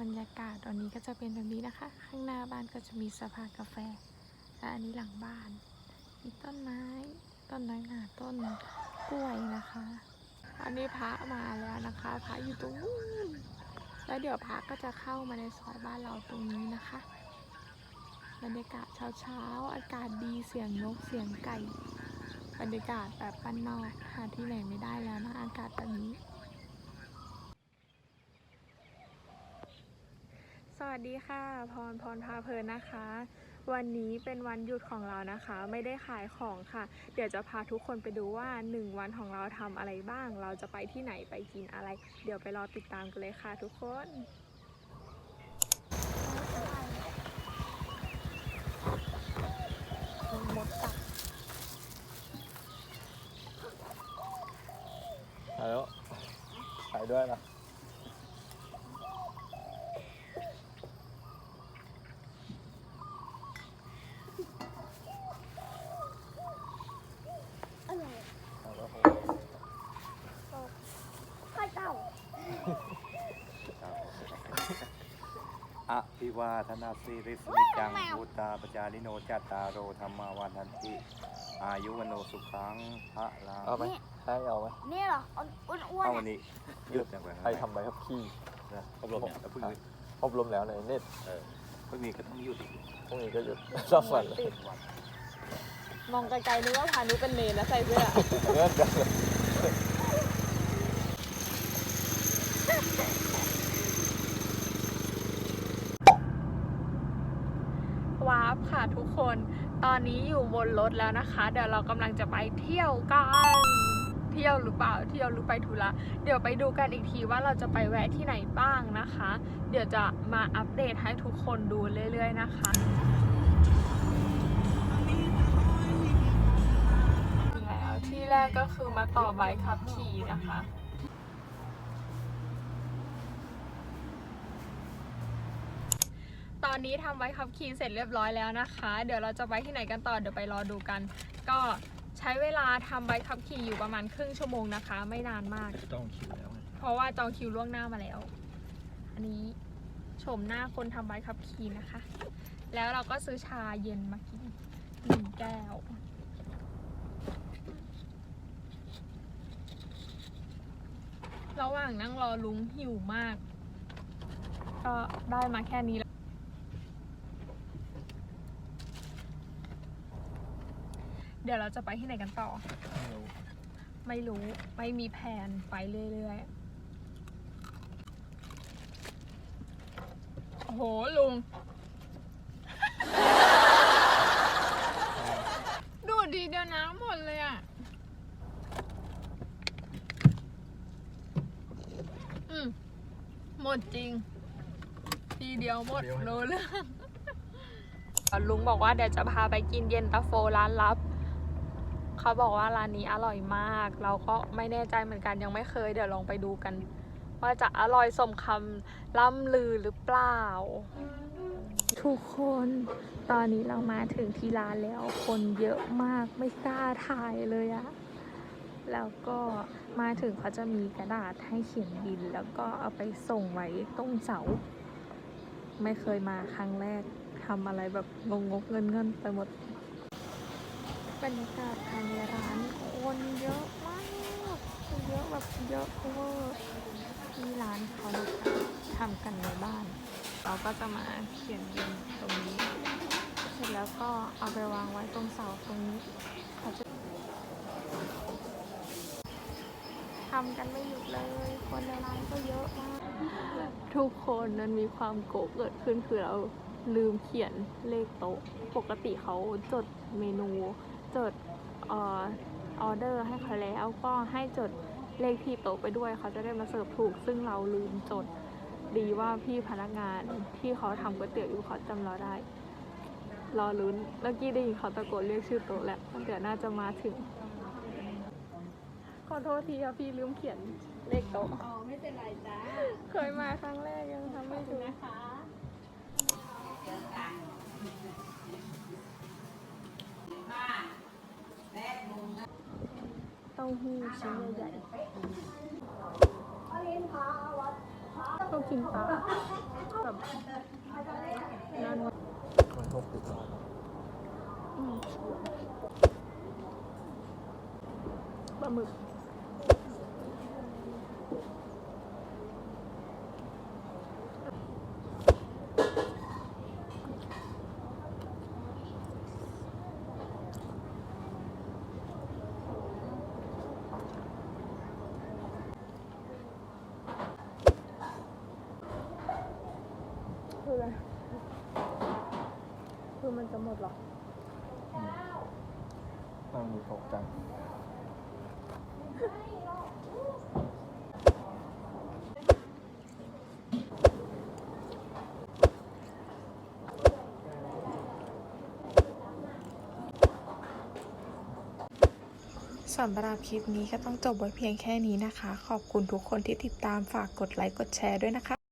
บรรยากาศตอนนี้ก็จะเป็นแบบนี้นะคะ ข้างหน้าบ้านก็จะมีสภากาแฟ และอันนี้หลังบ้าน มีต้นไม้ ต้นน้อยหนาต้นกล้วยนะคะอันนี้พระมาแล้วนะคะ พระอยู่ตรงนู้นแล้วเดี๋ยวพระก็จะเข้ามาในซอยบ้านเราตรงนี้นะคะ บรรยากาศเช้าๆ อากาศดีเสียงนกเสียงไก่ บรรยากาศแบบบ้านนอกหาที่ไหนไม่ได้แล้วนะอากาศแบบนี้ วัสดีค่ะ พรพรพาเพลินนะคะ วันนี้เป็นวันหยุดของเรานะคะ ไม่ได้ขายของค่ะ เดี๋ยวจะพาทุกคนไปดูว่า 1 วันของเราทำอะไรบ้าง เราจะไปที่ไหนไปกินอะไร เดี๋ยวไปรอติดตามกันเลยค่ะทุกคนมดกัดแล้วถ่ายด้วยนะ อะไร ถ่ายแล้วผม ข้าเจ้า อะพิวาธนาสีริสนิจังพุตตาปจาริโนจัตตารโรธรรมาวันทันติอายุวโนสุขังพระลังเอาไหมให้เอาไหมนี่เหรออ้วนอ้วนเอาๆวันอะนี้หยุดอย่างไรใครทำใบขับขี่อบรมเนี่ยแล้วพรุ่งนี้อบรมแล้วในเน็ตเออพรุ่งนี้ก็ต้องหยุดอีกพรุ่งนี้ก็หยุดรอบวันเลยติดมองไกลๆนึกว่าพานุเป็นเนรแล้วใส่เสื้อ เงื่อนกันเลย วาร์ป ค่ะทุกคน ตอนนี้อยู่บนรถแล้วนะคะ เดี๋ยวเรากำลังจะไปเที่ยวกัน เที่ยวหรือเปล่า เที่ยวหรือไปธุระเดี๋ยวไปดูกันอีกทีว่าเราจะไปแวะที่ไหนบ้างนะคะ เดี๋ยวจะมาอัปเดตให้ทุกคนดูเรื่อย ๆ นะคะแล้วที่แรกก็คือมาต่อใบขับขี่นะคะ อนนี้ทำไว้ขับขี่เสร็จเรียบร้อยแล้วนะคะ เดี๋ยวเราจะไปที่ไหนกันต่อเดี๋ยวไปรอดูกัน ก็ใช้เวลาทำใบขับขี่อยู่ประมาณครึ่งชั่วโมงนะคะ ไม่นานมากต้องคิวแล้วเพราะว่าจองคิวล่วงหน้ามาแล้ว อันนี้ชมหน้าคนทำใบขับขี่นะคะ แล้วเราก็ซื้อชาเย็นมากินหนึ่งแก้ว ระหว่างนั่งรอลุงหิวมาก ก็ได้มาแค่นี้แล้ว เดี๋ยวเราจะไปที่ไหนกันต่อไม่รู้ ไม่มีแผนไปเรื่อยๆ โอ้โห ลุง ดูดดีเดียวน้ำหมดเลยอะ อืม หมดจริง ทีเดียวหมดรู้เรื่อง ลุงบอกว่าเดี๋ยวจะพาไปกินเย็นตาโฟร้านลับ เขาบอกว่าร้านนี้อร่อยมาก เราก็ไม่แน่ใจเหมือนกันยังไม่เคย เดี๋ยวลองไปดูกัน ว่าจะอร่อยสมคำล่ำลือหรือเปล่า ทุกคนตอนนี้เรามาถึงที่ร้านแล้วคนเยอะมากไม่กล้าถ่ายเลยอะแล้วก็มาถึงเขาจะมีกระดาษให้เขียนบิน แล้วก็เอาไปส่งไว้ตรงเสา ไม่เคยมาครั้งแรกทำอะไรแบบงงๆเงินเงินๆไปหมด บรรยากาศภายในร้านคนเยอะมากเยอะแบบเยอะเวอร์ที่ร้านเขาทำกันในบ้าน เราก็จะมาเขียนบินตรงนี้ เสร็จแล้วก็เอาไปวางไว้ตรงเสาตรงนี้เขาจะทำกันไม่หยุดเลย คนในร้านก็เยอะมาก ทุกคนนั้นมีความโกะเกิดขึ้นคือเราลืมเขียนเลขโต๊ะ ปกติเขาจดเมนู จดเออออเดอร์ให้เขาแล้วก็ให้จดเลขที่โต๊ะไปด้วยเขาจะได้มาเสิร์ฟถูก ซึ่งเราลืมจดดีว่าพี่พนักงานที่เขาทำก๋วยเตี๋ยวอยู่เขาจำเราได้ รอลุ้นเมื่อกี้ได้ยินเขาตะโกนเรียกชื่อโต๊ะแล้วเดี๋ยวน่าจะมาถึง ขอโทษทีค่ะพี่ลืมเขียนเลขโต๊ะอ๋อไม่เป็นไรจ้าเคยมาครั้งแรกยังทำไม่ถูกนะคะเต้าหู้ชิ้นใหญ่ๆต้องกินปลาแบบนั่นมันหกสิบบาทปลาหมึก คืออะไร คือ มันจะหมดเหรอนั่งมีตกจังสำหรับคลิปนี้ก็ต้องจบไว้เพียงแค่นี้นะคะ ขอบคุณทุกคนที่ติดตามฝากกดไลค์กดแชร์ด้วยนะคะ